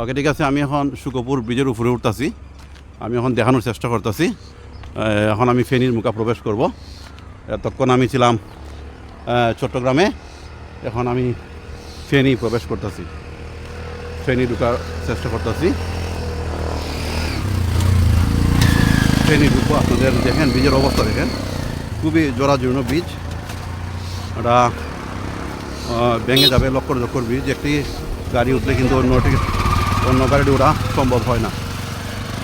ওকে ঠিক আছে আমি এখন সুকপুর ব্রিজের উপরে উঠতেছি। আমি এখন দেখানোর চেষ্টা করতেছি। এখন আমি ফেনীর মুখা প্রবেশ করব। এতক্ষণ আমি ছিলাম চট্টগ্রামে। এখন আমি ফেনী প্রবেশ করতেছি। ফেনী ঢুকার চেষ্টা করতেছি। ফেনী ঢুকবো আপনাদের দেখেন ব্রিজের অবস্থা দেখেন। খুবই জরাজীর্ণ এটা আহ, ভেঙে যাবে লক্কর লক্কর ব্রিজ। একটি গাড়ি উঠলে কিন্তু অন্যটি অন্য গাড়ি ওঠা সম্ভব হয় না।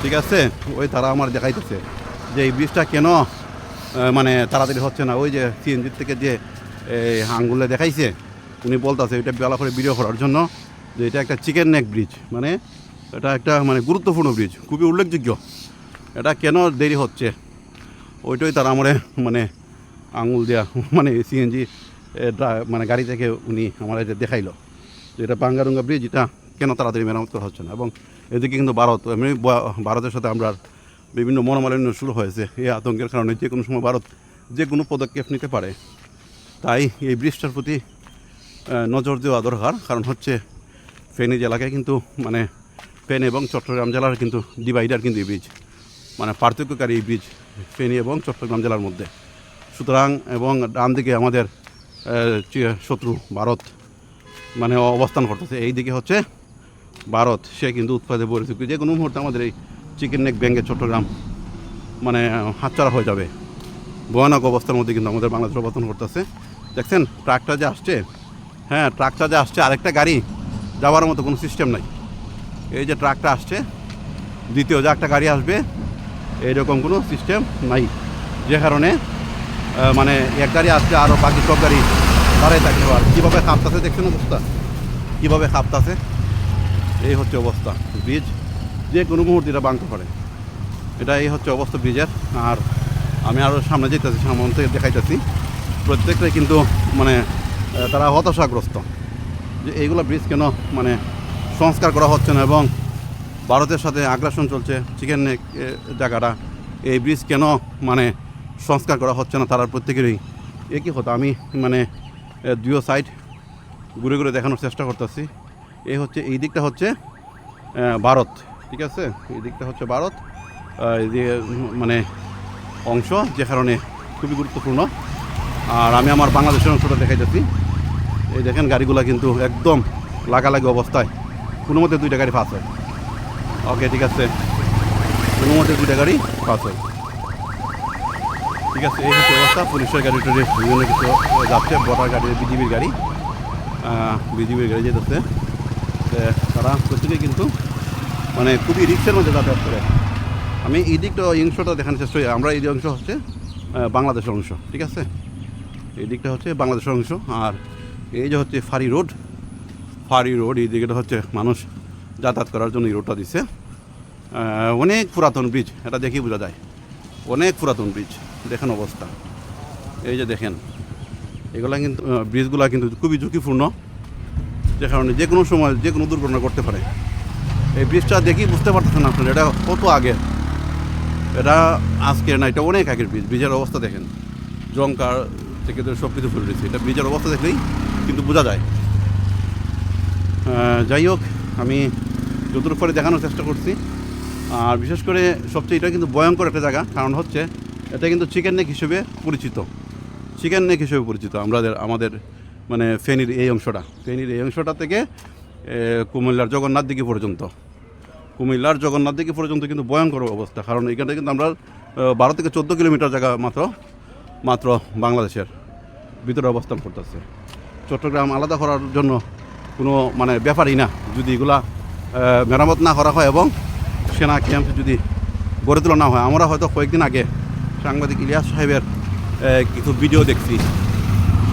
ঠিক আছে? ওই তারা আমার দেখাইতেছে যে এই ব্রিজটা কেন মানে তাড়াতাড়ি হচ্ছে না? ওই যে সিএনজির থেকে যে আঙ্গুলে দেখাইছে, উনি বলতেছে এটা বেলা করে ভিডিও করার জন্য যে এটা একটা চিকেন নেক ব্রিজ মানে এটা একটা মানে গুরুত্বপূর্ণ ব্রিজ খুবই উল্লেখযোগ্য। এটা কেন দেরি হচ্ছে? ওইটাই তারা আমার মানে আঙুল দেয়া মানে সিএনজি মানে গাড়ি থেকে উনি আমার দেখাইলো, যে এটা বাঙ্গারুঙ্গা ব্রিজ এটা কেন তাড়াতাড়ি মেরামত করা হচ্ছে না? এবং এদিকে কিন্তু ভারত, এমনি ভারতের সাথে আমরা বিভিন্ন মনোমালিন্য শুরু হয়েছে। এই আতঙ্কের কারণে যে কোনো সময় ভারত যে কোনো পদক্ষেপ নিতে পারে। তাই এই ব্রিজটার প্রতি নজর দেওয়া দরকার। কারণ হচ্ছে ফেনী জেলাকে কিন্তু মানে ফেনী এবং চট্টগ্রাম জেলার কিন্তু ডিভাইডার কিন্তু এই ব্রিজ মানে পার্থক্যকারী এই ব্রিজ ফেনী এবং চট্টগ্রাম জেলার মধ্যে। সুতরাং এবং ডান দিকে আমাদের শত্রু ভারত মানে অবস্থান করতেছে। এই দিকে হচ্ছে ভারত, সে কিন্তু উৎপাদে পরিস্থিতি যে কোনো মুহূর্তে আমাদের এই চিকেন নেক ব্যাঙ্গে চট্টগ্রাম মানে হাতছাড়া হয়ে যাবে। ভয়ানক অবস্থার মধ্যে কিন্তু আমাদের বাংলাদেশ অবস্থান করতেছে। দেখছেন, ট্রাকটা যে আসছে হ্যাঁ ট্রাকটা যে আসছে, আরেকটা গাড়ি যাওয়ার মতো কোনো সিস্টেম নাই। এই যে ট্রাকটা আসছে, দ্বিতীয় যে একটা গাড়ি আসবে, এইরকম কোনো সিস্টেম নাই। যে কারণে মানে এক গাড়ি আসছে আরও বাকি সব গাড়ি দাঁড়াই থাকতে পারে কীভাবে খাপতাছে, দেখছেন অবস্থা? কীভাবে খাপতাছে? এই হচ্ছে অবস্থা। ব্রিজ যে কোনো মুহূর্তে এটা ভাঙতে পারে এটা এই হচ্ছে অবস্থা ব্রিজের। আর আমি আরও সামনে যেতেছি, সামনে থেকে দেখাইতেছি। প্রত্যেকটাই কিন্তু মানে তারা হতাশাগ্রস্ত যে এইগুলো ব্রিজ কেন মানে সংস্কার করা হচ্ছে না এবং ভারতের সাথে আগ্রাসন চলছে, চিকেন জায়গাটা। এই ব্রিজ কেন মানে সংস্কার করা হচ্ছে না তারা প্রত্যেকেরই? একই কথা, আমি মানে দুয়ো সাইড ঘুরে ঘুরে দেখানোর চেষ্টা করতেছি। এই হচ্ছে, এই দিকটা হচ্ছে ভারত, ঠিক আছে? এই দিকটা হচ্ছে ভারত মানে অংশ, যে কারণে খুবই গুরুত্বপূর্ণ। আর আমি আমার বাংলাদেশের অংশটা দেখাইতেছি। এই দেখেন, গাড়িগুলো কিন্তু একদম লাগালাগি অবস্থায়। কোনো মতে দুইটা গাড়ি ফাঁস হয়। ওকে, ঠিক আছে। কোনো মতে দুইটা গাড়ি ফাঁস হয়। ঠিক আছে, এই হচ্ছে অবস্থা। পুলিশের গাড়ি টাড়ি বিভিন্ন কিছু যাচ্ছে। বটার গাড়ি, বিজিবির গাড়ি বিজিবির গাড়ি যেতেছে। তারা প্রত্যেকে কিন্তু মানে খুবই রিক্সের মধ্যে যাতায়াত করে। আমি এই দিকটা অংশটা দেখানোর চেষ্টা করি। আমরা এই অংশ হচ্ছে বাংলাদেশের অংশ, ঠিক আছে? এই দিকটা হচ্ছে বাংলাদেশের অংশ। আর এই যে হচ্ছে ফারি রোড ফারি রোড, এই দিকটা হচ্ছে মানুষ যাতায়াত করার জন্য এই রোডটা দিছে। অনেক পুরাতন ব্রিজ এটা দেখেই বোঝা যায়। অনেক পুরাতন ব্রিজ দেখেন অবস্থা। এই যে দেখেন, এগুলা কিন্তু ব্রিজগুলা কিন্তু খুবই ঝুঁকিপূর্ণ। যে কারণে যে কোনো সময় যে কোনো দুর্ঘটনা করতে পারে। এই ব্রিজটা দেখেই বুঝতে পারতেছেন আপনারা, এটা কত আগের? এটা আজকের না, এটা অনেক আগের ব্রিজ ব্রিজের অবস্থা দেখেন। জঙ্কার থেকে সব কিছু ফুলে রয়েছে এটা ব্রিজের অবস্থা দেখলেই কিন্তু বোঝা যায়। যাই হোক, আমি যতটুকু করে দেখানোর চেষ্টা করছি। আর বিশেষ করে সবচেয়ে এটা কিন্তু ভয়ঙ্কর একটা জায়গা, কারণ হচ্ছে এটা কিন্তু চিকেন নেক হিসেবে পরিচিত। চিকেন নেক হিসেবে পরিচিত, আমাদের আমাদের মানে ফেনীর এই অংশটা, ফেনীর এই অংশটা থেকে কুমিল্লার জগন্নাথ দিঘি পর্যন্ত। কুমিল্লার জগন্নাথ দিঘি পর্যন্ত কিন্তু ভয়ঙ্কর অবস্থা, কারণ এখানটা কিন্তু আমরা বারো থেকে চোদ্দ কিলোমিটার জায়গা মাত্র মাত্র বাংলাদেশের ভিতরে অবস্থান করতেছে। চট্টগ্রাম আলাদা করার জন্য কোনো মানে ব্যাপারই না, যদি এগুলা মেরামত না করা হয় এবং সেনা ক্যাম্প যদি গড়ে তোলা না হয়। আমরা হয়তো কয়েকদিন আগে সাংবাদিক ইলিয়াস সাহেবের কিছু ভিডিও দেখছি।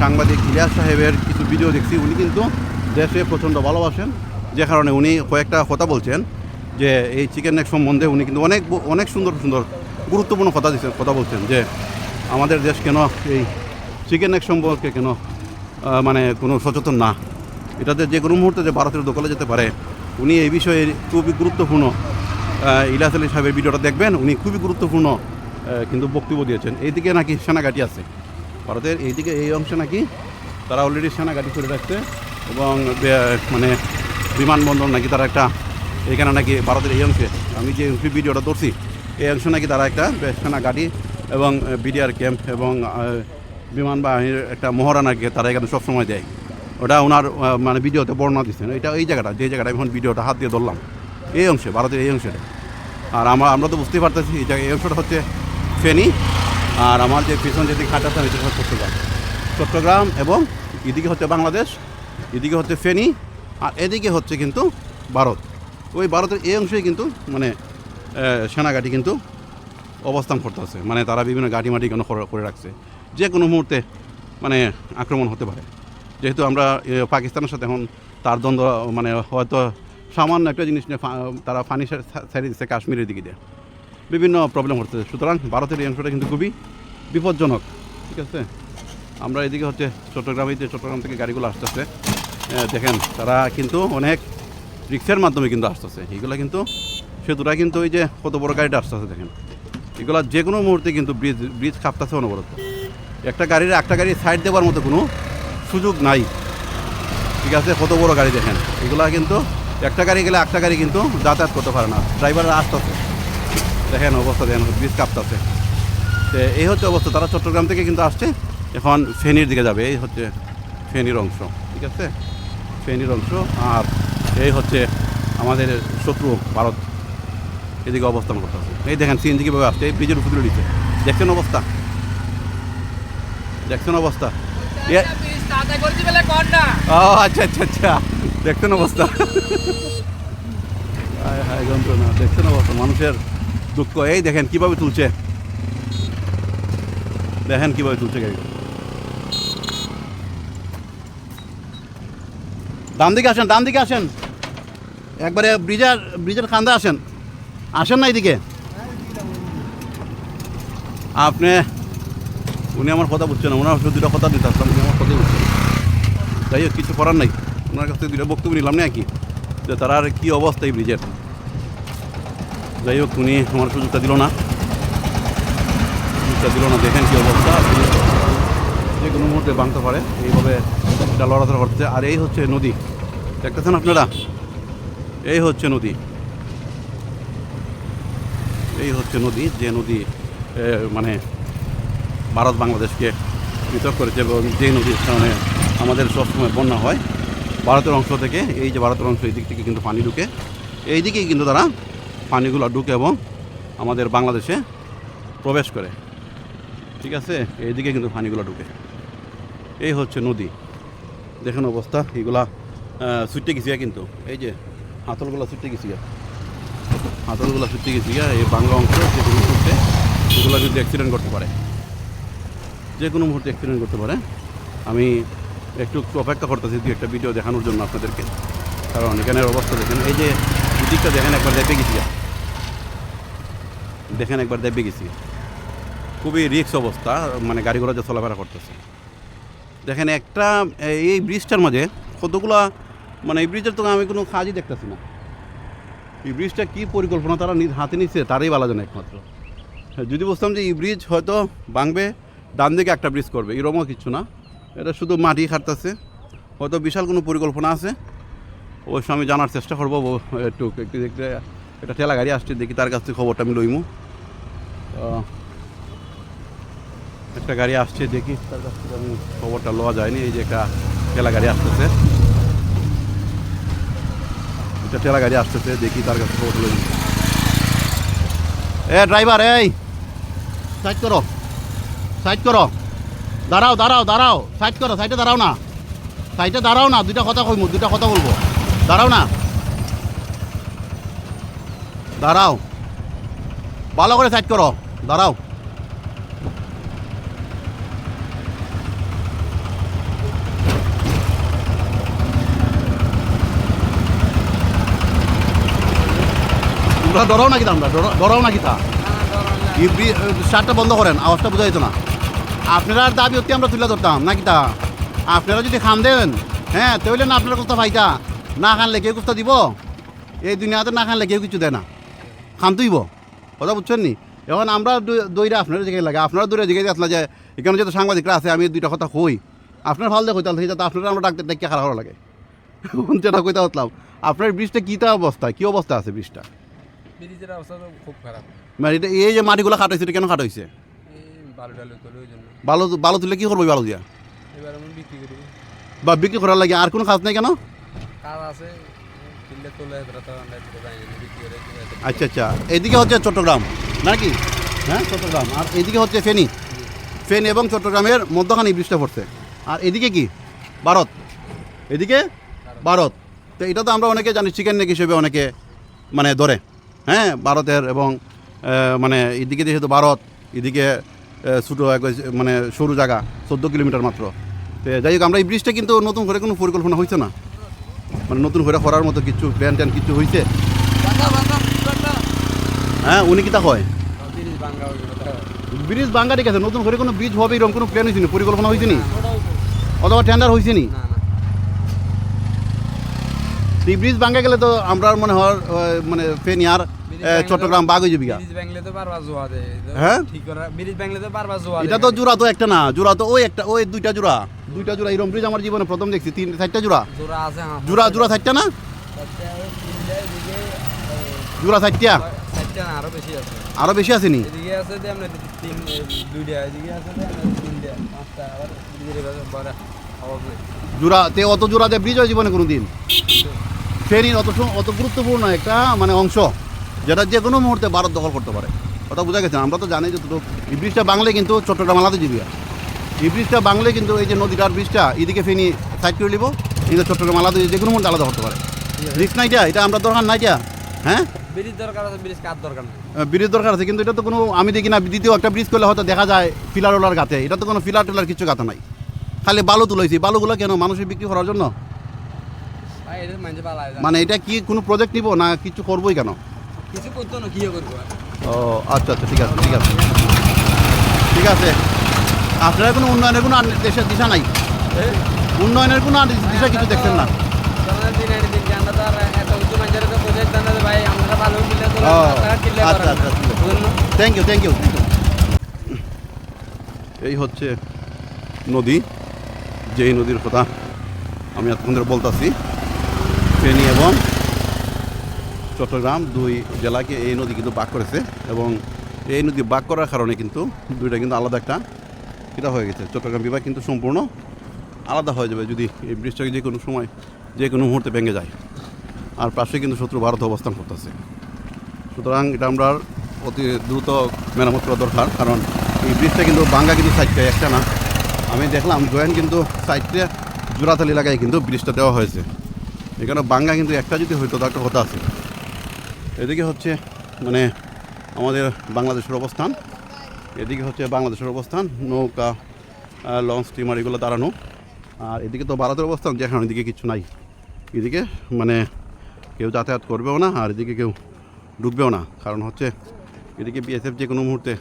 সাংবাদিক ইলিয়াস সাহেবের কিছু ভিডিও দেখছি, উনি কিন্তু দেশে প্রচণ্ড ভালোবাসেন। যে কারণে উনি কয়েকটা কথা বলছেন, যে এই চিকেন নেক সম্বন্ধে উনি কিন্তু অনেক অনেক সুন্দর সুন্দর, গুরুত্বপূর্ণ কথা দিচ্ছেন, কথা বলছেন, যে আমাদের দেশ কেন এই চিকেন নেক সম্পর্কে কেন মানে কোনো সচেতন না। এটাতে যে কোনো মুহূর্তে যে ভারতের দখলে যেতে পারে, উনি এই বিষয়ে খুবই গুরুত্বপূর্ণ ইলাস আলী সাহেবের ভিডিওটা দেখবেন, উনি খুবই গুরুত্বপূর্ণ কিন্তু বক্তব্য দিয়েছেন। এইদিকে নাকি সেনাঘাটি আছে। ভারতের এইদিকে এই অংশে নাকি তারা অলরেডি সেনাঘাটি করে রাখছে এবং মানে বিমানবন্দর নাকি তারা একটা, এখানে নাকি ভারতের এই অংশে, আমি যে ভিডিওটা ধরছি, এই অংশে নাকি তারা একটা গাড়ি এবং বিডিআর ক্যাম্প এবং বিমান বাহিনীর একটা মহড়া নাকি তারা এখানে সবসময় দেয়। ওটা ওনার মানে ভিডিওতে বর্ণনা দিচ্ছেন এটা এই জায়গাটা, যে জায়গাটা এখন ভিডিওটা হাত দিয়ে ধরলাম, এই অংশে, ভারতের এই অংশটা। আর আমরা আমরা তো বুঝতেই পারতেছি, এই জায়গায় এই অংশটা হচ্ছে ফেনী। আর আমার যে পিছন যেদিকে আছে এটা হচ্ছে চট্টগ্রাম। চট্টগ্রাম এবং এদিকে হচ্ছে বাংলাদেশ, এদিকে হচ্ছে ফেনি, আর এদিকে হচ্ছে কিন্তু ভারত। ওই ভারতের এই অংশেই কিন্তু মানে সেনাঘাটি কিন্তু অবস্থান করতেছে মানে তারা বিভিন্ন গাড়ি মাটি কেন করে রাখছে। যে কোনো মুহূর্তে মানে আক্রমণ হতে পারে। যেহেতু আমরা পাকিস্তানের সাথে এখন তার দ্বন্দ্ব মানে হয়তো সামান্য একটা জিনিস নিয়ে তারা ফানি ছেড়ে দিচ্ছে কাশ্মীরের দিকে দিয়ে বিভিন্ন প্রবলেম হচ্ছে। সুতরাং ভারতের এই অংশটা কিন্তু খুবই বিপজ্জনক। ঠিক আছে? আমরা এদিকে হচ্ছে চট্টগ্রামে যে চট্টগ্রাম থেকে গাড়িগুলো আসতেছে। দেখেন, তারা কিন্তু অনেক রিক্সার মাধ্যমে কিন্তু আসতেছে। এগুলো কিন্তু সেতুটা কিন্তু ওই যে কত বড় গাড়িটা আসতেছে, দেখেন। এগুলো যে কোনো মুহূর্তে কিন্তু ব্রিজ ব্রিজ কাঁপতেছে অনবরত। একটা গাড়ির একটা গাড়ি সাইড দেওয়ার মতো কোনো সুযোগ নাই। ঠিক আছে? কত বড় গাড়ি, দেখেন। এগুলা কিন্তু একটা গাড়ি গেলে একটা গাড়ি কিন্তু যাতায়াত করতে পারে না। ড্রাইভাররা আসতেছে। দেখেন অবস্থা দেখেন ব্রিজ কাঁপতেছে। তো এই হচ্ছে অবস্থা তারা চট্টগ্রাম থেকে কিন্তু আসছে এখন ফেনীর দিকে যাবে এই হচ্ছে ফেনীর অংশ ঠিক আছে? ফেনীর অংশ আর এই হচ্ছে আমাদের শত্রু ভারত এদিকে অবস্থান করতেছে। এই দেখেন সিএনজি কীভাবে আসছে এই ব্রিজের উপরে দিচ্ছে দেখছেন অবস্থা? দেখছেন অবস্থা? ও আচ্ছা আচ্ছা আচ্ছা। দেখছেন অবস্থা? হায় হায় দেখছেন অবস্থা? মানুষের দুঃখ এই দেখেন কীভাবে তুলছে। দেখেন কীভাবে তুলছে গাড়ি ডান দিকে আসেন, ডান দিকে আসেন। একবারে ব্রিজের ব্রিজের খান্দা আসেন। আসেন না এদিকে। আপনি, উনি আমার কথা বুঝছেন ওনার শুধু দুটো কথা দিতে আসলাম, উনি আমার কথাই বুঝছেন যাই হোক, কিছু করার নাই। ওনার কাছ থেকে দুটো বক্তব্য নিলাম না কি যে তার আর কী অবস্থা এই ব্রিজের? যাই হোক, উনি আমার সুযোগটা দিল না। সুযোগটা দিল না, দেখেন কী অবস্থা। যে কোনো মুহূর্তে বাঁধতে পারে, এইভাবে এটা করছে আর এই হচ্ছে নদী। দেখতেছেন আপনারা? এই হচ্ছে নদী। এই হচ্ছে নদী, যে নদী মানে ভারত বাংলাদেশকে পৃথক করেছে এবং যে নদীর কারণে আমাদের সবসময় বন্যা হয়, ভারতের অংশ থেকে, এই যে ভারতের অংশ, এই দিক থেকে কিন্তু পানি ঢুকে। এই দিকেই কিন্তু তারা পানিগুলো ঢুকে এবং আমাদের বাংলাদেশে প্রবেশ করে। ঠিক আছে? এই দিকে কিন্তু পানিগুলো ঢুকে। এই হচ্ছে নদী। দেখেন অবস্থা, এগুলা ছুটতে গেছি কিন্তু। এই যে, হাতলগুলো ছুটতে গেছি হাতলগুলো ছুটতে গেছি এই বাংলা অংশ যে কোনো মুহূর্তে এগুলো কিন্তু অ্যাক্সিডেন্ট করতে পারে। যে কোনো মুহূর্তে অ্যাক্সিডেন্ট করতে পারে। আমি একটু অপেক্ষা করতেছি দু একটা ভিডিও দেখানোর জন্য আপনাদেরকে। কারণ এখানের অবস্থা দেখেন, এই যে দিকটা দেখেন, একবার দেখে গেছি দেখেন একবার দেখে গেছি। খুবই রিক্স অবস্থা মানে গাড়ি ঘোড়া যে চলাফেরা করতেছে। দেখেন একটা, এই ব্রিজটার মাঝে কতগুলা মানে এই ব্রিজের তো আমি কোনো কাজই দেখতেছি না। এই ব্রিজটা কী পরিকল্পনা তারা হাতে নিচ্ছে তারই বলা জানে একমাত্র। যদি বুঝতাম যে এই ব্রিজ হয়তো ভাঙবে, ডান দিকে একটা ব্রিজ করবে এরকমও কিছু না। এটা শুধু মাটি খাটতেছে, হয়তো বিশাল কোনো পরিকল্পনা আছে। অবশ্যই আমি জানার চেষ্টা করব একটু একটা ঠেলা গাড়ি আসছে, দেখি তার কাছ থেকে খবরটা আমি লইমু। একটা গাড়ি আসছে, দেখি তার কাছ থেকে আমি খবরটা লওয়া যায়নি, এই যে একটা ঠেলা গাড়ি আসতেছে। একটা ঠেলা গাড়ি আসতেছে, দেখি তার কাছে খবরটা লইমু। এ, ড্রাইভার, এই, সাইড করো সাইড করো। দাঁড়াও দাঁড়াও দাঁড়াও, সাইড করো, সাইডে দাঁড়াও না। সাইডে দাঁড়াও না, দুইটা কথা কইমু, দুইটা কথা বলব। দাঁড়াও না। দাঁড়াও। ভালো করে সাইড করো। দাঁড়াও। তোমরা ডরাও নাকি তোমরা ডরা- ডরাও নাকি তা শার্টটা বন্ধ করেন, আওয়াজটা বোঝা যেত না। আপনারা দাবি হতে আমরা তুলে ধরতাম নাকি তা আপনারা যদি খান দেন হ্যাঁ তাহলে না আপনার কোথা ফাইতা না খানলে কেউ কোথা দিব? এই দুনিয়াতে না খানলে কেউ কিছু দেয় না। খান তুইব কথা বুঝছেন নি? এখন আমরা দু- দইরা আপনারা জিজ্ঞাসা লাগে। আপনারা দূরে জিজ্ঞাসা আসলে যে এখানে যেহেতু সাংবাদিকরা আছে আমি দুইটা কথা কই। আপনার ভালো দেখো তাহলে সেটা তো আপনারা আমরা ডাক্তার দেখে খারাপ লাগে। যেটা কইতে হতলাম আপনার ব্রিজটা কী তা অবস্থা? কী অবস্থা আছে অবস্থা খুব খারাপ। মানে এটা এই যে মাটিগুলো কাটাইছে এটা কেন কাটাইছে এই বালু টালু তোলে কী করব বালু দিয়া? বা বিক্রি করার লাগে আর কোনো কাজ নাই কেন? কাজ আছে আচ্ছা আচ্ছা। এদিকে হচ্ছে চট্টগ্রাম, নাকি? হ্যাঁ চট্টগ্রাম। আর এদিকে হচ্ছে ফেনী। ফেনী এবং চট্টগ্রামের মধ্যখানে ব্রিজটা পড়ছে। আর এদিকে কি? ভারত। এদিকে? ভারত। তো এটা তো আমরা অনেকে জানি, চিকেন নেক হিসেবে অনেকে মানে ধরে। হ্যাঁ ভারতের এবং মানে এদিকে যেহেতু ভারত, এদিকে ছোটো মানে সরু জায়গা, চোদ্দ কিলোমিটার মাত্র। তো যাই হোক, আমরা এই ব্রিজটা কিন্তু নতুন করে কোনো পরিকল্পনা হয়েছে না। মানে নতুন করে করার মতো কিছু প্ল্যান ট্যান কিছু হয়েছে হ্যাঁ উনি কিতা হয়? ব্রিজ বাঙ্গা ঠিক আছে নতুন করে কোনো ব্রিজ হবে এরকম কোনো প্ল্যান হয়েছে পরিকল্পনা হয়েছে নি? অথবা টেন্ডার হয়েছে নি? না না। এই ব্রিজ বাঙ্গা গেলে তো আমরা মনে হয় মানে ফেনি আর চট্টগ্রাম বাঘ হয়ে যাবি তো তো হ্যাঁ? তো এটা তো জোড়া তো একটা না জোড়া তো ওই একটা ওই দুইটা জোড়া। দুইটা জোড়া এরকম ব্রিজ আমার জীবনে প্রথম দেখছি তিন চারটা জোড়া। জোড়া জোড়া চারটা না? জোড়া চারটা? আরও বেশি আছে। আরও বেশি আছে নি? এদিকে আছে যে আমরা তিন দুইটা এদিকে আছে যে আমরা তিনটা পাঁচটা আবার ব্রিজের বড় জোড়া তে অত জোড়া দিয়ে ব্রিজ হয় জীবনে কোনো দিন ফেনীর অত অত গুরুত্বপূর্ণ একটা মানে অংশ যেটা যে কোনো মুহূর্তে ভারত দখল করতে পারে। ওটা বোঝা গেছে? আমরা তো জানি যে তো এই ব্রিজটা বাংলে কিন্তু চট্টগ্রাম আলাদা যাবি এই ব্রিজটা বাংলে কিন্তু এই যে নদীটার ব্রিজটা এদিকে ফেনি সাইড করে নিব কিন্তু চট্টগ্রাম আলাদা যে কোনো মুহূর্তে আলাদা করতে পারে। রিস্ক নাই এটা আমরা দরকার নাই এটা হ্যাঁ? ব্রিজ দরকার আছে ব্রিজ কার দরকার নেই। ব্রিজ দরকার আছে কিন্তু এটা তো কোনো আমি দেখি না দ্বিতীয় একটা ব্রিজ করলে হয়তো দেখা যায় ফিলার ওলার গাতে। এটা তো কোনো ফিলার টিলার কিছু গাতে নাই। খালি বালু তুলাইছি বালুগুলো কেন? মানুষের বিক্রি করার জন্য? মানে এটা কি কোনো প্রজেক্ট নিব না কিছু করবোই কেন? কিছু করতো না কি করব ও আচ্ছা আচ্ছা ঠিক আছে ঠিক আছে। ঠিক আছে। আপনারা কোনো উন্নয়নের কোনো দেশের দিশা নাই? উন্নয়নের কোনো দিশা কিছু দেখছেন না? আচ্ছা, আচ্ছা, আছে। থ্যাংক ইউ থ্যাংক ইউ এই হচ্ছে নদী যেই নদীর কথা আমি এতক্ষণ ধরে বলতেছি। ফেনী এবং চট্টগ্রাম দুই জেলাকে এই নদী কিন্তু বাক করেছে এবং এই নদী বাক করার কারণে কিন্তু দুইটা কিন্তু আলাদা একটা এটা হয়ে গেছে। চট্টগ্রাম বিভাগ কিন্তু সম্পূর্ণ আলাদা হয়ে যাবে যদি এই ব্রিজটাকে যে কোনো সময় যে কোনো মুহূর্তে ভেঙে যায়। আর পাশে কিন্তু শত্রু ভারত অবস্থান করতেছে। সুতরাং এটা আমরা অতি দ্রুত মেরামত করা দরকার, কারণ এই ব্রিজটা কিন্তু বাঙ্গা কিন্তু সাইডটা একটা না। আমি দেখলাম জয়েন কিন্তু সাইডটা জোড়াতালি লাগাই কিন্তু ব্রিজটা দেওয়া হয়েছে। এখানে বাঙ্গা কিন্তু একটা যদি হইতো তো একটা কথা আছে। এদিকে হচ্ছে মানে আমাদের বাংলাদেশের অবস্থান। এদিকে হচ্ছে বাংলাদেশের অবস্থান, নৌকা লঞ্চ স্টিমার এগুলো দাঁড়ানো। আর এদিকে তো ভারতের অবস্থান যেখানে এদিকে কিছু নাই। এদিকে মানে কেউ যাতায়াত করবেও না, আর এদিকে কেউ ডুববেও না। কারণ হচ্ছে এদিকে বিএসএফ যে কোনো মুহূর্তে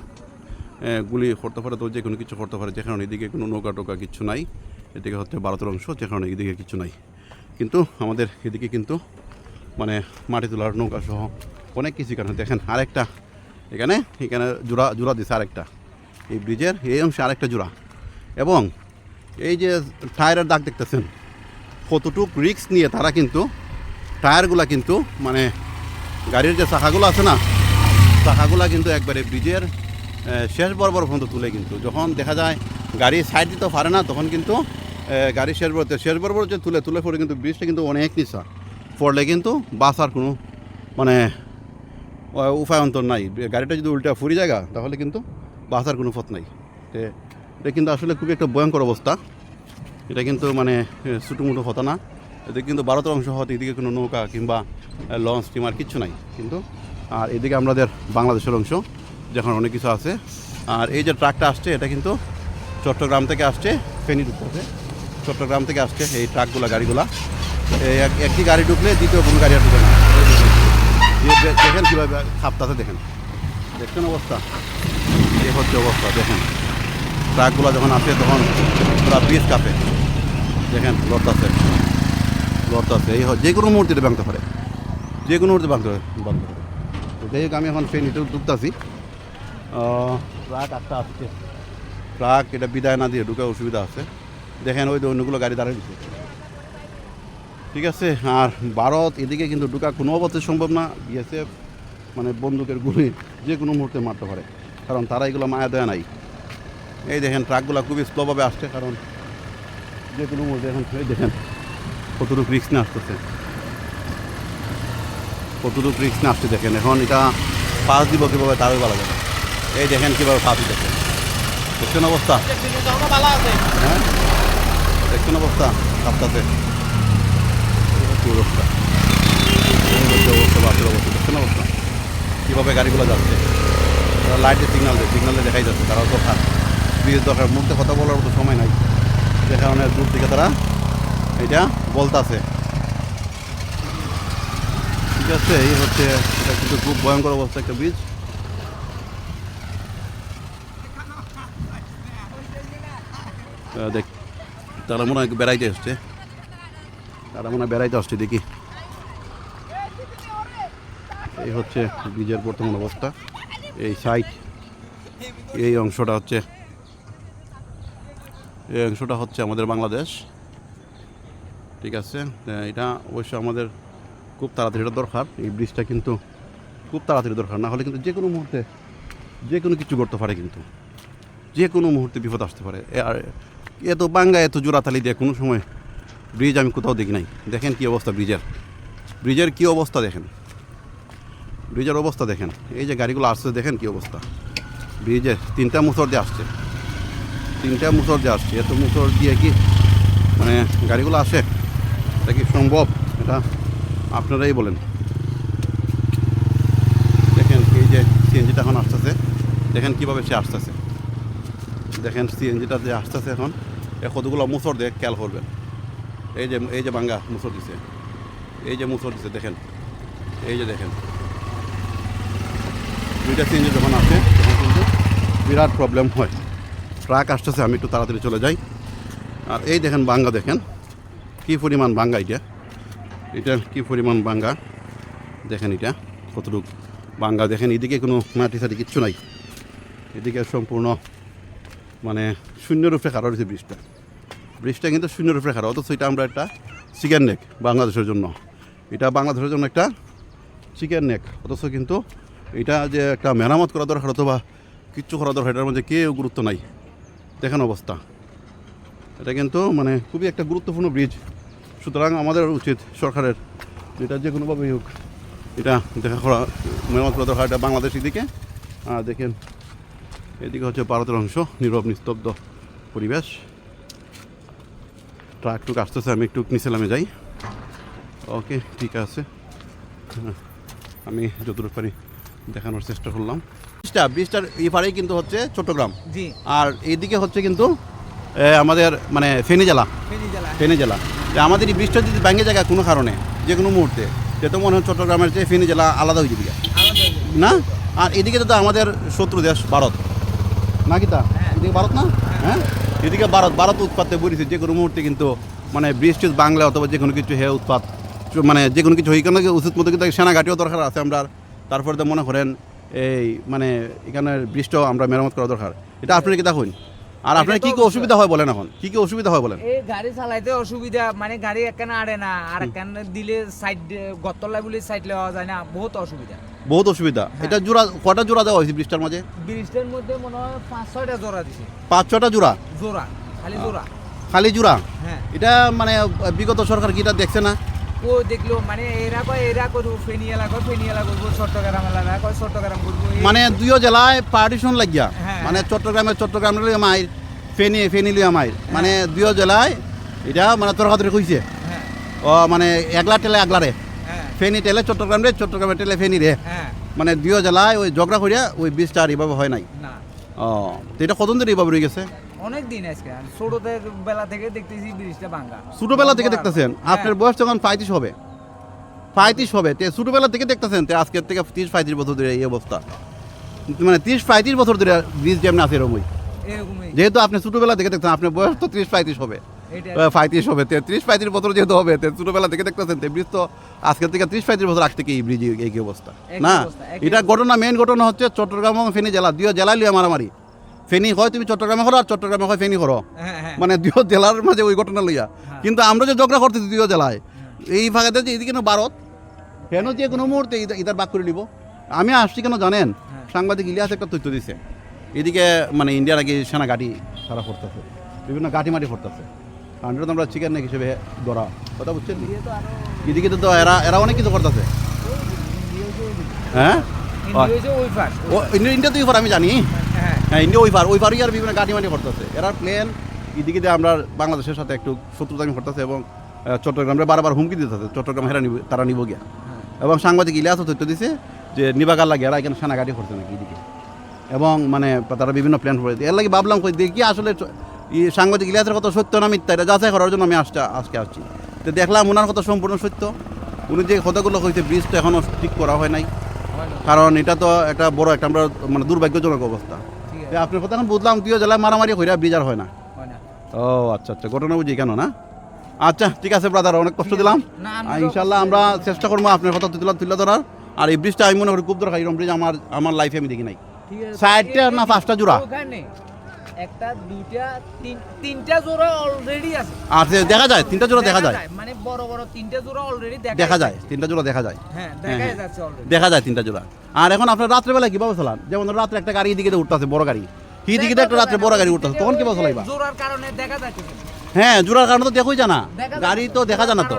গুলি করতে পারে, তো যে কোনো কিছু করতে পারে। যে কারণে এদিকে কোনো নৌকা টোকা কিছু নাই, এদিকে হচ্ছে ভারতের অংশ যে কারণে এদিকে কিছু নাই। কিন্তু আমাদের এদিকে কিন্তু মানে মাটি তোলার নৌকা সহ অনেক কিছু কারণে দেখেন, আরেকটা এখানে এখানে জোড়া জোড়া দিছে আরেকটা। এই ব্রিজের, এই অংশে আরেকটা জোড়া। এবং এই যে টায়ারের দাগ দেখতেছেন, কতটুক রিক্স নিয়ে তারা কিন্তু টায়ারগুলা কিন্তু মানে গাড়ির যে চাকাগুলো আছে না, চাকাগুলা কিন্তু একবারে ব্রিজের শেষ বরাবর পর্যন্ত তুলে কিন্তু, যখন দেখা যায় গাড়ি সাইড দিতে পারে না, তখন কিন্তু গাড়ি শেষ বরাবর শেষ বরাবর যে তুলে তুলে পড়ে কিন্তু ব্রিজটা কিন্তু অনেক নিচা। পড়লে কিন্তু বাঁচার কোনো মানে উপায় অন্তর নাই। গাড়িটা যদি উল্টা ফুরি জায়গা, তাহলে কিন্তু বাঁচার কোনো পথ নাই। এটা কিন্তু আসলে খুবই একটা ভয়ঙ্কর অবস্থা। এটা কিন্তু মানে ছোটোমোটো হতো না। এদিকে কিন্তু ভারতের অংশ হতে এদিকে কোনো নৌকা কিংবা লঞ্চ স্টিমার কিচ্ছু নাই। কিন্তু, আর এদিকে আমাদের বাংলাদেশের অংশ, যেখানে অনেক কিছু আছে। আর এই যে ট্রাকটা আসছে, এটা কিন্তু চট্টগ্রাম থেকে আসছে ফেনী ঢুকতেছে চট্টগ্রাম থেকে আসছে এই ট্রাকগুলো, গাড়িগুলা। একটি গাড়ি ঢুকলে দ্বিতীয় কোনো গাড়ি আর ঢুকে না। দেখেন। কীভাবে খাপটাতে দেখেন। দেখছেন অবস্থা। এই হচ্ছে অবস্থা, দেখেন। ট্রাকগুলো যখন আসে, তখন পুরা ব্রিজ কাঁপে। দেখেন লড়তাছে লড়তাছে এই হয় যে কোনো মুহূর্তে ভাঙতে পারে। যে কোনো মুহূর্তে ভাঙতে ভাঙতে পারে। তো যাই হোক আমি এখন ফেনিতে ঢুকতেছি ট্রাক একটা আসছে। ট্রাক এটা বিদায় না দিয়ে ঢুকে অসুবিধা আছে। দেখেন ওই অন্যগুলো গাড়ি দাঁড়িয়ে দিচ্ছে ঠিক আছে আর ভারত এদিকে কিন্তু ঢুকা কোনো অবস্থায় সম্ভব না। বিএসএফ মানে বন্দুকের গুলি যে কোনো মুহূর্তে মারতে পারে। কারণ তারা এগুলো মায়া দেয় নাই। এই দেখেন ট্রাকগুলো খুবই স্লোভাবে আসছে। কারণ যে কোনো মুহূর্তে এখন দেখেন। কতটুকু রিক্স না আসতেছে? কতটুকু রিক্স না আসছে দেখেন, এখন এটা পাস দিব কীভাবে তারও বলা যাবে এই দেখেন কীভাবে পাস দিতেছে দেখছেন অবস্থা? হ্যাঁ? দেখছেন অবস্থা? কি অবস্থা। অবস্থা, বাসের অবস্থা। দেখছেন অবস্থা? কীভাবে গাড়িগুলো যাচ্ছে। তারা লাইটে সিগনাল দেয় সিগনালে দেখাই যাচ্ছে। তারা খারাপ ব্রিজের দরকার। মুখে কথা বলার মতো সময় নাই। যে কারণে দূর থেকে তারা এটা বলতাছে। ঠিক আছে এই হচ্ছে এটা কিন্তু খুব ভয়ঙ্কর অবস্থা একটা আহ, দেখ তারা মনে হয় বেড়াইতে আসছে। তারা মনে হয় বেড়াইতে আসছে দেখি। এই হচ্ছে ব্রিজের বর্তমান অবস্থা। এই সাইড এই অংশটা হচ্ছে এই অংশটা হচ্ছে আমাদের বাংলাদেশ। ঠিক আছে এটা অবশ্য আমাদের খুব তাড়াতাড়ি এটা দরকার। এই ব্রিজটা কিন্তু খুব তাড়াতাড়ি দরকার, না হলে কিন্তু যে কোনো মুহূর্তে, যে কোনো কিছু করতে পারে কিন্তু। যে কোনো মুহূর্তে বিপদ আসতে পারে। আর এত বাঙ্গা এত জোড়াতালি দিয়ে কোনো সময় ব্রিজ আমি কোথাও দেখি নাই। দেখেন কি অবস্থা ব্রিজের। ব্রিজের কি অবস্থা দেখেন। ব্রিজের অবস্থা দেখেন। এই যে গাড়িগুলো আসছে, দেখেন কি অবস্থা। ব্রিজে তিনটা মুসর দিয়ে আসছে। তিনটা মুসর দিয়ে আসছে। এত মুসর দিয়ে কি মানে গাড়িগুলো আসে? এটা কি সম্ভব? এটা আপনারাই বলেন। দেখেন এই যে সিএনজিটা এখন আসতেছে। দেখেন কীভাবে সে আসতেছে। দেখেন সিএনজিটা যে আসতেছে এখন, এ কতগুলো মুসর দিয়ে খেয়াল করবেন। এই যে এই যে বাঙ্গা মুসর দিছে। এই যে মুসর দিছে, দেখেন। এই যে দেখেন। দুইটা সিএনজি যখন আসে, তখন কিন্তু বিরাট প্রবলেম হয়। ট্রাক আসতেছে, আমি একটু তাড়াতাড়ি চলে যাই। আর এই দেখেন বাঙ্গা, দেখেন। কি পরিমাণ বাঙ্গা এটা? এটা কি পরিমাণ বাঙ্গা দেখেন এটা, কতটুকু বাঙ্গা দেখেন, এদিকে কোনো মাটি সাটি কিচ্ছু নাই। এদিকে সম্পূর্ণ মানে শূন্য রূপে খারাপ হয়েছে ব্রিজটা। ব্রিজটা কিন্তু শূন্য রূপে খারাপ অথচ এটা আমরা একটা চিকেন নেক বাংলাদেশের জন্য। এটা বাংলাদেশের জন্য একটা চিকেন নেক, অথচ কিন্তু এটা যে একটা মেরামত করা দরকার অথবা কিচ্ছু করা দরকার, এটার মধ্যে কেউ গুরুত্ব নাই। দেখেন অবস্থা। এটা কিন্তু মানে খুবই একটা গুরুত্বপূর্ণ ব্রিজ। সুতরাং আমাদের উচিত সরকারের এটা যে কোনোভাবেই হোক এটা দেখা করা মেরামত করা দরকার। এটা বাংলাদেশের দিকে আর দেখেন এদিকে হচ্ছে ভারতের অংশ নীরব নিস্তব্ধ পরিবেশ। ট্রাক টুক আসতেছে আমি একটু নিচে নামে যাই। ওকে ঠিক আছে। হ্যাঁ, আমি যতটুকু পারি দেখানোর চেষ্টা করলাম। ব্রিজটা ব্রিজটার এই পাড়েই কিন্তু হচ্ছে চট্টগ্রাম। আর এইদিকে হচ্ছে কিন্তু আমাদের মানে ফেনী জেলা। ফেনী জেলা। যে আমাদের এই বৃষ্টি যদি ব্যাঙ্গে জায়গা কোনো কারণে যে কোনো মুহূর্তে সে তো মনে হয় চট্টগ্রামের চেয়ে ফেনী জেলা আলাদা হয়ে যাবে না? আর এদিকে তো আমাদের শত্রু দেশ ভারত। না কি তা? হ্যাঁ। এদিকে ভারত না? হ্যাঁ। এদিকে ভারত ভারত উৎপাতে বলেছে যে কোনো মুহূর্তে কিন্তু মানে বৃষ্টি বাংলা অথবা যে কোনো কিছু হে উৎপাত মানে যে কোনো কিছু হইখানে উচিত মতো কিন্তু সেনাঘাটিও দরকার আছে আমরা তারপরে তো মনে করেন এই মানে এখানে বৃষ্টিও আমরা মেরামত করা দরকার। এটা আপনি কি দেখুন? আর আপনার কি কি অসুবিধা হয় বলেন এখন? কি কি অসুবিধা হয় বলেন? এই গাড়ি চালাইতে অসুবিধা মানে গাড়ি একখানে আড়ে না আর একখানে দিলে সাইড গতলা বলে সাইড লওয়া যায় না বহুত অসুবিধা। বহুত অসুবিধা। এটা জোড়া কটা জোড়া দেওয়া হয়েছে বৃষ্টির মাঝে? ব্রিজটার মধ্যে মনে হয় পাঁচ ছয়টা জোড়া দিছে। পাঁচ ছয়টা জোড়া? জোড়া খালি জোড়া। খালি জোড়া? হ্যাঁ। এটা মানে বিগত সরকার কি এটা দেখছে না? ও দেখল মানে এরা কয় এরা করব ফেনি এলাকা ফেনি এলাকা করব চট্টগ্রাম এলাকা কয় চট্টগ্রাম করব মানে দুইও জেলায় পার্টিশন লাগিয়া। হ্যাঁ। মানে চট্টগ্রামে চট্টগ্রাম লিয়ে মাইর ফেনি ফেনি লিয়ে মাইর। মানে দুইও জেলায় এটা মানে তরকারি কইছে। হ্যাঁ। ও মানে একলা টেলে একলারে হ্যাঁ। ফেনি টেলে চট্টগ্রাম রে চট্টগ্রামে টেলে ফেনি রে। হ্যাঁ। মানে দুইও জেলায় ওই ঝগড়া করিয়া ওই বীজটা আর এইভাবে হয় নাই। ও এটা কতদিন এইভাবে রয়ে গেছে? অনেক দিন আজকে ছোটদের বেলা থেকে দেখতেছি ব্রিজটা ভাঙ্গা ছোটবেলা থেকে দেখতেছেন? হ্যাঁ। আপনার বয়স যখন পঁয়ত্রিশ হবে। পঁয়ত্রিশ হবে। তে ছোটবেলা থেকে দেখতেছেন? তে আজকের থেকে তিরিশ পঁয়ত্রিশ বছর ধরে এই অবস্থা। মানে তিরিশ পঁয়ত্রিশ বছর ধরে ব্রিজ যেমন আছে এরকমই। যেহেতু আপনি ছোটবেলা থেকে দেখতেন আপনার বয়স তো ত্রিশ পঁয়ত্রিশ হবে। পঁয়ত্রিশ হবে। ত্রিশ পঁয়ত্রিশ বছর যেহেতু হবে তে ছোটবেলা থেকে দেখতেছেন তে ব্রিজ তো আজকের থেকে ত্রিশ পঁয়ত্রিশ বছর আগ থেকে এই ব্রিজ এই অবস্থা। না? এটা ঘটনা মেইন ঘটনা হচ্ছে চট্টগ্রাম এবং ফেনী জেলা। দুই জেলা লিয়ে মারামারি। ফেনী হয় তুমি চট্টগ্রামে করো আর চট্টগ্রামে হয় ফেনী করো। হ্যাঁ হ্যাঁ। মানে দুই জেলার মাঝে ওই ঘটনা লইয়া। কিন্তু আমরা যে ঝগড়া করতেছি দুই জেলায় এই ভাগাতে যে এদিকে ভারত কেন যে কোনো মুহূর্তে ইদা- ইদার বাক করে নিব? আমি আসছি কেন জানেন? হ্যাঁ। সাংবাদিক ইলিয়াস একটা তথ্য দিছে। এদিকে মানে ইন্ডিয়ার আগে সেনা গাড়ি সারা পড়তেছে বিভিন্ন গাড়ি মাটি পড়তেছে কারণ তো আমরা চিকেন নেক হিসেবে ধরা কথা বুঝছেন? এদিকে তো এরা এরা অনেক কিছু করতেছে। হ্যাঁ? ইন্ডিয়া তো ওই পার আমি জানি। হ্যাঁ। হ্যাঁ ইন্ডিয়া ওই পার ওই পারই আর বিভিন্ন গাড়ি মাটি করতেছে। এরা প্লেন এদিকে দিয়ে আমরা বাংলাদেশের সাথে একটু শত্রুতামি করতেছে এবং চট্টগ্রামে বারবার হুমকি দিতেছে। চট্টগ্রাম হেরা নিব তারা নিব গিয়া। এবং সাংবাদিক ইলিয়াসও তথ্য দিছে যে নিবাগার লাগে এরা এখানে সেনা গাড়ি করছে নাকি এদিকে। এবং মানে তারা বিভিন্ন প্ল্যান করে এর লাগে ভাবলাম কই দেখি আসলে সাংবাদিক ইলিয়াসের কথা সত্য না মিথ্যা এটা যাচাই করার জন্য আমি আসতে আজকে আসছি। তো দেখলাম ওনার কথা সম্পূর্ণ সত্য। উনি যে কথাগুলো কইছে ব্রিজটা এখনও ঠিক করা হয় নাই। হয়। কারণ এটা তো একটা বড় একটা আমরা মানে দুর্ভাগ্যজনক অবস্থা। আপনার কথা এখন বুঝলাম দুই জেলায় মারামারি হইরা ব্রিজ আর হয় না। ও আচ্ছা আচ্ছা ঘটনা বুঝি কেন না? আচ্ছা ঠিক আছে ব্রাদার অনেক কষ্ট দিলাম। ইনশাল্লাহ আমরা চেষ্টা করব আপনার কথা তুলে তুলে ধরার। আর এই ব্রিজটা আমি মনে করি খুব দরকার এরকম ব্রিজ আমার আমার লাইফে আমি দেখি নাই। সাইডটা চারটা না পাঁচটা জোড়া? একটা দুইটা তিন তিনটা জোড়া অলরেডি আছে। সে দেখা যায় তিনটা জোড়া দেখা যায়। মানে বড় বড় তিনটা জোড়া অলরেডি দেখা যায় তিনটা জোড়া দেখা যায়। হ্যাঁ হ্যাঁ, দেখা হ্যাঁ। যাচ্ছে অলরেডি দেখা যায় তিনটা জোড়া। আর এখন আপনার রাত্রেবেলা কীভাবে চালান যেমন রাত্রে একটা গাড়ি এদিকে উঠতেছে বড় গাড়ি। কি দিকে একটা রাত্রে বড় গাড়ি উঠতেছে তখন কীভাবে চালাইবা জোড়ার কারণে দেখা যাচ্ছে। হ্যাঁ জোড়ার কারণে তো দেখোই জানা। গাড়ি তো দেখা যায় না তো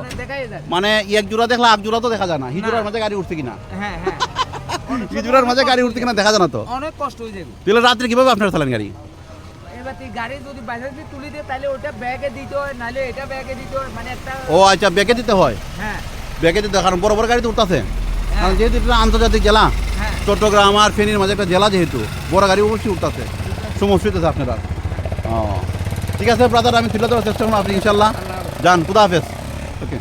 মানে এক জোড়া দেখলে এক জোড়া তো দেখা যায় না। হি জোড়ার মাঝে গাড়ি উঠছে কিনা? হ্যাঁ হ্যাঁ। হি জোড়ার মাঝে গাড়ি উঠছে কিনা দেখা যায় না তো। অনেক কষ্ট হয়ে যাবে। তাহলে রাত্রে কীভাবে আপনারা চালান গাড়ি? এবার তুই গাড়ি যদি বাইরে তুলি দিয়ে তাহলে ওটা ব্যাগে দিতে হয় নাহলে এটা ব্যাগে দিতে হয় মানে একটা ও আচ্ছা ব্যাগে দিতে হয়? হ্যাঁ। ব্যাগে দিতে হয় কারণ বড় বড় গাড়ি তো উঠতেছে কারণ যেহেতু এটা আন্তর্জাতিক জেলা হ্যাঁ। চট্টগ্রাম আর ফেনীর মাঝে একটা জেলা যেহেতু বড় গাড়ি অবশ্যই উঠতেছে। সমস্যা হইতেছে আপনারা ও। ঠিক আছে ব্রাদার আমি তুলে দেওয়ার চেষ্টা করব আপনি ইনশাল্লাহ যান খুদা হাফেজ। ওকে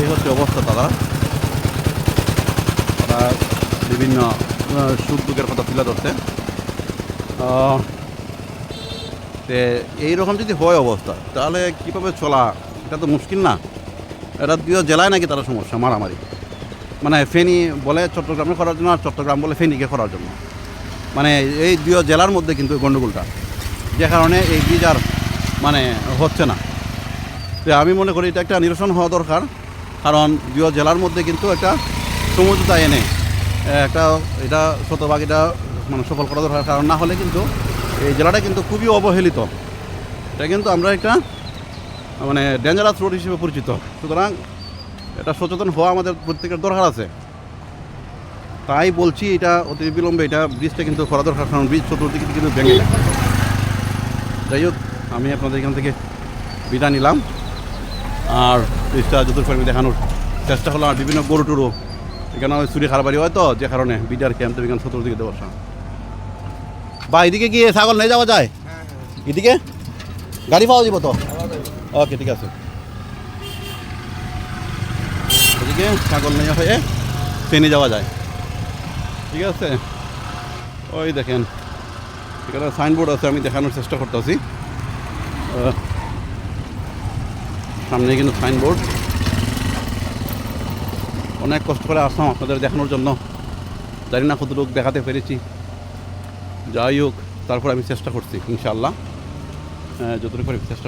এই হচ্ছে অবস্থা দাদা। তারা বিভিন্ন দুঃখের কথা তুলে ধরছে এইরকম যদি হয় অবস্থা, তাহলে কীভাবে চলা? এটা তো মুশকিল না। এটা দুই জেলায় নাকি তারা সমস্যা, মারামারি। মানে ফেনী বলে চট্টগ্রামে করার জন্য আর চট্টগ্রাম বলে ফেনিকে করার জন্য। মানে এই দুই জেলার মধ্যে কিন্তু গণ্ডগোলটা, যে কারণে এই বীজ আর মানে হচ্ছে না। তো আমি মনে করি এটা একটা নিরসন হওয়া দরকার, কারণ দুই জেলার মধ্যে কিন্তু একটা সমঝোতা এনে একটা এটা শতভাগ এটা মানে সফল করা দরকার, কারণ না হলে কিন্তু এই জেলাটা কিন্তু খুবই অবহেলিত। এটা কিন্তু আমরা একটা মানে ডেঞ্জারাস রোড হিসেবে পরিচিত। সুতরাং এটা সচেতন হওয়া আমাদের প্রত্যেকের দরকার আছে। তাই বলছি এটা অতি বিলম্বে এটা ব্রিজটা কিন্তু করা দরকার, কারণ ব্রিজ চতুর্দিকে কিন্তু ভেঙে যাই হোক, আমি আপনাদের এখান থেকে বিদায় নিলাম। আর ব্রিজটা যতটুকু আমি দেখানোর চেষ্টা হলো আর বিভিন্ন গরু টুরু এখানে চুরি খারবারি হয় তো, যে কারণে বিডার ক্যাম্প এখানে চতুর্দিকে দেওয়া বা, এদিকে গিয়ে ছাগল নিয়ে যাওয়া যায়? এদিকে? গাড়ি পাওয়া যাব তো? ওকে, ঠিক আছে। এদিকে ছাগল নিয়ে হয়ে ট্রেনে যাওয়া যায়। ঠিক আছে? ওই দেখেন, এখানে সাইনবোর্ড আছে, আমি দেখানোর চেষ্টা করতেছি। সামনে কিন্তু সাইনবোর্ড। অনেক কষ্ট করে আসলাম আপনাদের দেখানোর জন্য। জানি না কতটুকু দেখাতে পেরেছি। যাই হোক, তারপর আমি চেষ্টা করছি, ইনশাআল্লাহ। যতটুকু চেষ্টা